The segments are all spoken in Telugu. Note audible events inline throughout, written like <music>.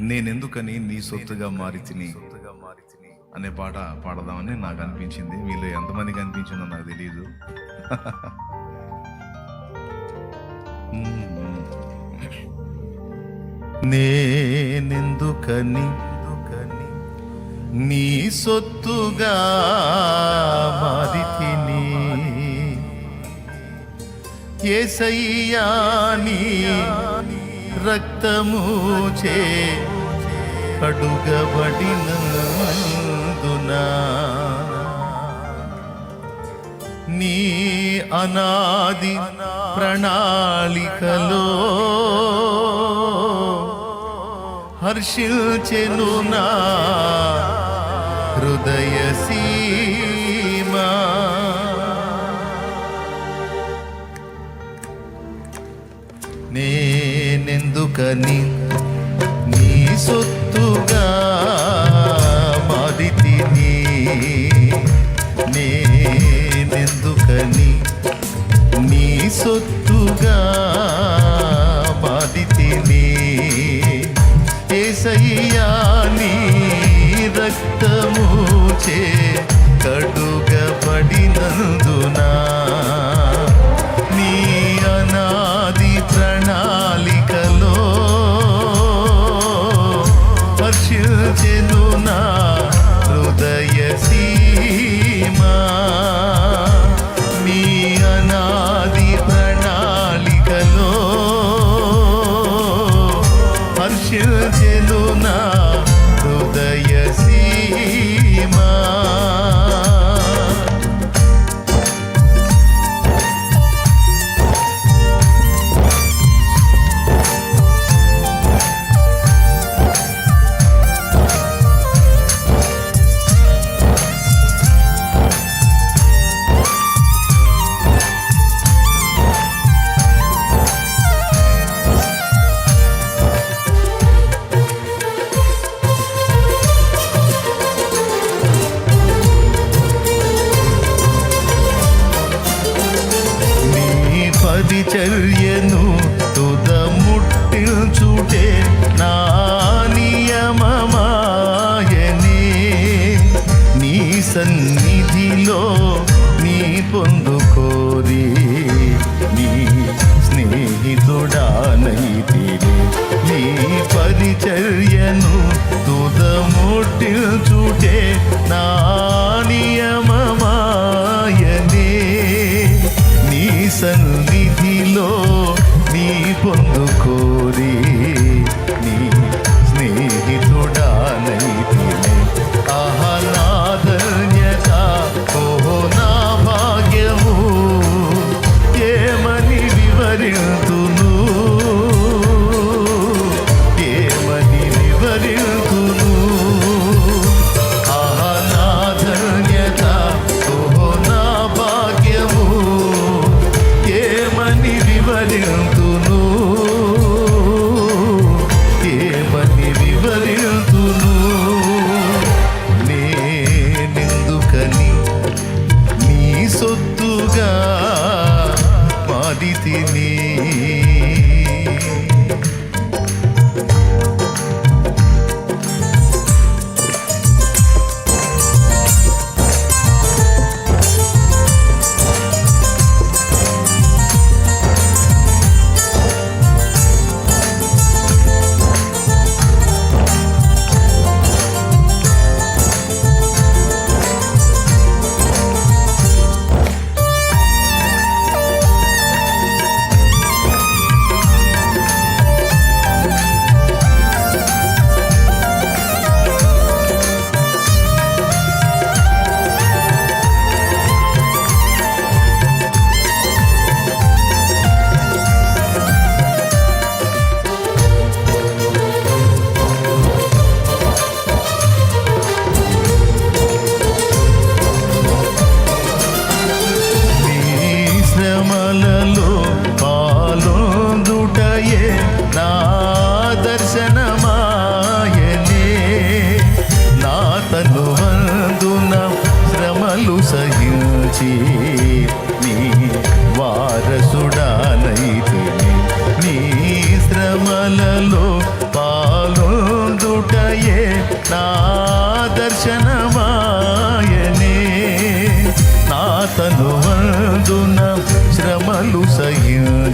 నేనెందుకని నీ సొత్తుగా మారి తిని? అనే పాట పాడదామని నాకు అనిపించింది. వీళ్ళు ఎంతమందికి అనిపించిందో నాకు తెలియదు <laughs> నేనెందుకని? నీ సొత్తుగా మారి తిని? ఏసయ్యా నీ రక్తము చే కడుగబడినందునా నీ అనాది ప్రణాళికలో హర్షిల్చెను నా హృదయ సీమా. నేనెందుకని నీ సొత్తు మారి తిని నేనెందుకని? నీ సొత్తుగా మారి ఏసయ్యా నీ రక్తము చే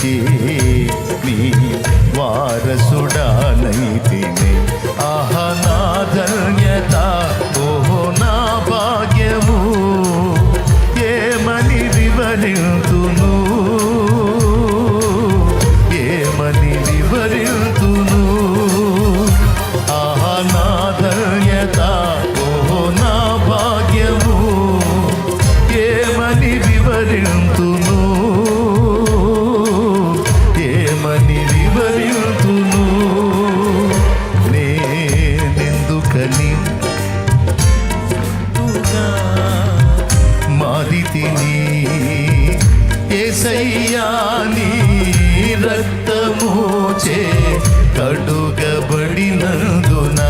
ti. కడుగబడినందున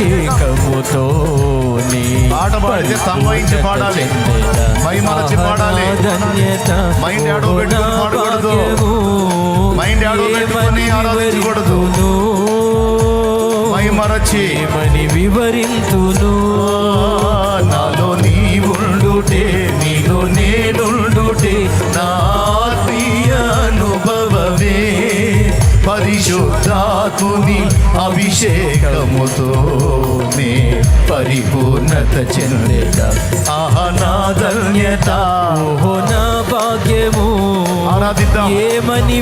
అభిషేకముతో పాట పాడితే తన్మయించి పాడాలి. మైమరచి పాడాలి. మైండ్ ఏడో పెట్టుకొని పాడకూడదు. మైండ్ ఏడో పెట్టుకొని ఆరాధించకూడదు. మై మరచి ఏమని వివరింతును నాలో నీ ఉండుటే నీలో నేనుండుటే నా పరిశుద్ధాత్ముని అభిషేకముతో నే పరిపూర్ణత చెందేట. ఆహా నా ధన్యత. ఓహో నా భాగ్యము. ఏమని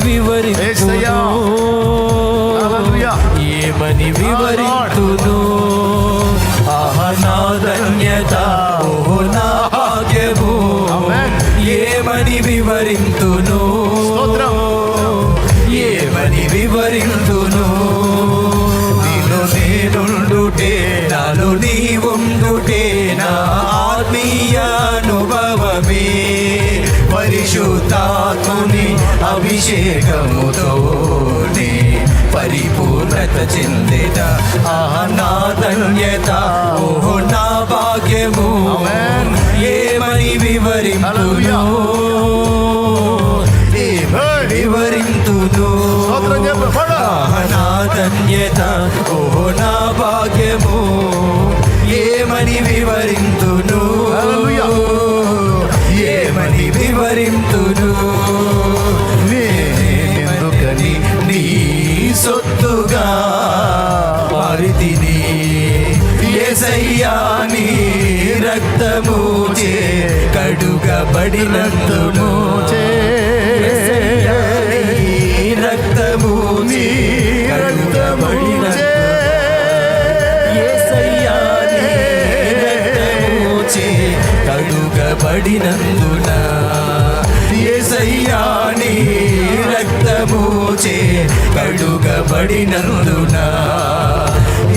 హల్లెలూయా. ఏమని వివరింతును ఆహా నా ధన్యత. ఓహో నా భాగ్యము. ఏమని వివరింతును పరిశుద్ధాత్ముని అభిషేకముతో పరిపూర్ణత చెందేట. ఆహా నా ధన్యత ఓహో నా భాగ్యము. ఏమని వివరింతును? ఏమని వివరింతును? నా ధన్యత ఓ నా భాగ్యము. ఏమని వివరింతును? సొత్తుగా మారితిని ఏసయ్యా నీ రక్తము చే కడుగబడినందును యేసయ్యా, నీ రక్తము చే కడుగబడినందును కడుగబడినందున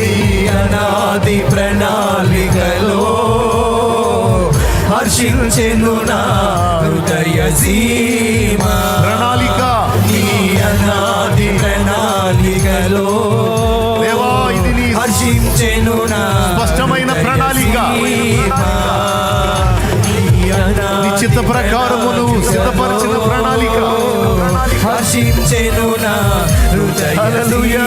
ఈ అనాది ప్రణాళికలో హర్షించెను నా హృదయ ప్రణాళిక. నీ అనాది ప్రణాళికలో నీ హర్షించెను నా స్పష్టమైన ప్రణాళిక. నీ నీ చిత్త ప్రకారము నువ్వు సిద్ధపరిచిన ప్రణాళిక. హర్షించెను నా హృదయ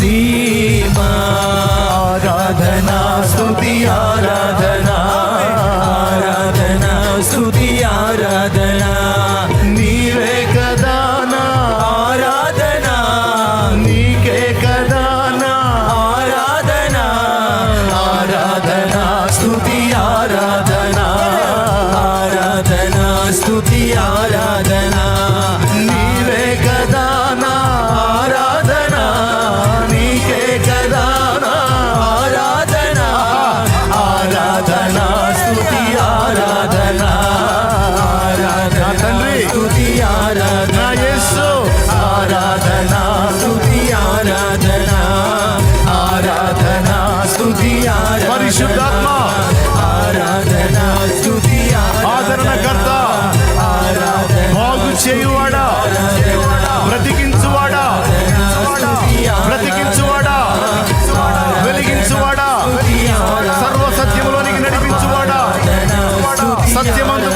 హృదయ സത്യമെന്ന്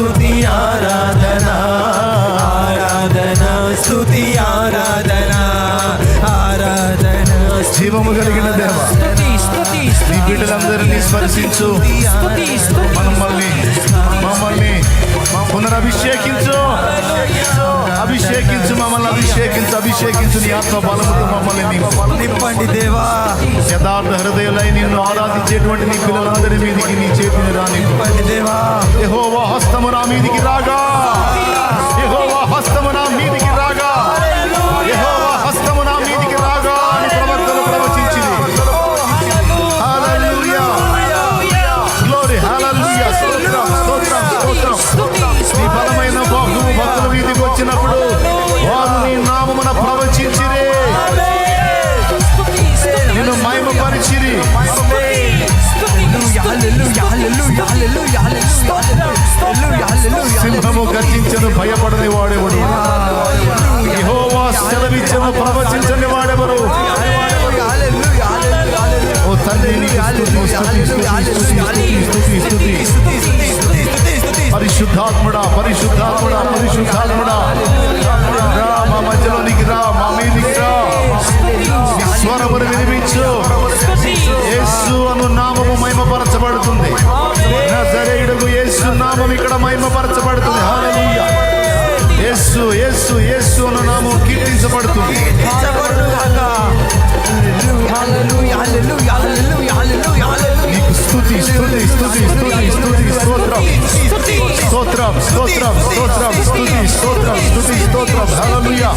స్తుతి ఆరాధనా. ఆరాధనా స్తుతి ఆరాధనా. ఆరాధనా జీవము కలిగిన దేవ. స్తుతి బిడ్డలందరినీ స్పర్శించు మనం అభిషేకించు. అభిషేకించు మమ్మల్ని అభిషేకించు అభిషేకించు. నీ ఆత్మ బలముతో మమ్మల్ని నింపండి దేవా. యథార్థ హృదయులై నిన్ను ఆరాధించేటువంటి నీ పిల్లలందరి మీదికి నీ చేతిని రా దేవా. యహోవా హస్తము నా మీదికి రాగా. నేను భయపడని వాడేవాడు? యహోవా సెలవిచ్చను ప్రవచించని వాడెవరు? ఓ తండ్రి పరిశుద్ధాత్ముడా పరిశుద్ధాత్ముడా పరిశుద్ధాత్ముడా. రా మా మధ్యలో నీకు రా మా మీదికి రా. స్వరమును వినిపించు. యేసు అను నామము మహిమపరచబడుతుంది. నా సరేయుడుకు యేసు నామం ఇక్కడ మహిమపరచ యేసు యేసు అన్న నామం కీర్తించబడుతుంది. హల్లెలూయా, హల్లెలూయా, హల్లెలూయా, హల్లెలూయా, హల్లెలూయా. నీకు స్తుతి స్తుతి స్తుతి స్తుతి స్తుతి స్తోత్రం స్తుతి. స్తోత్రం స్తోత్రం స్తోత్రం స్తుతి స్తోత్రం స్తుతి స్తోత్రం హల్లెలూయా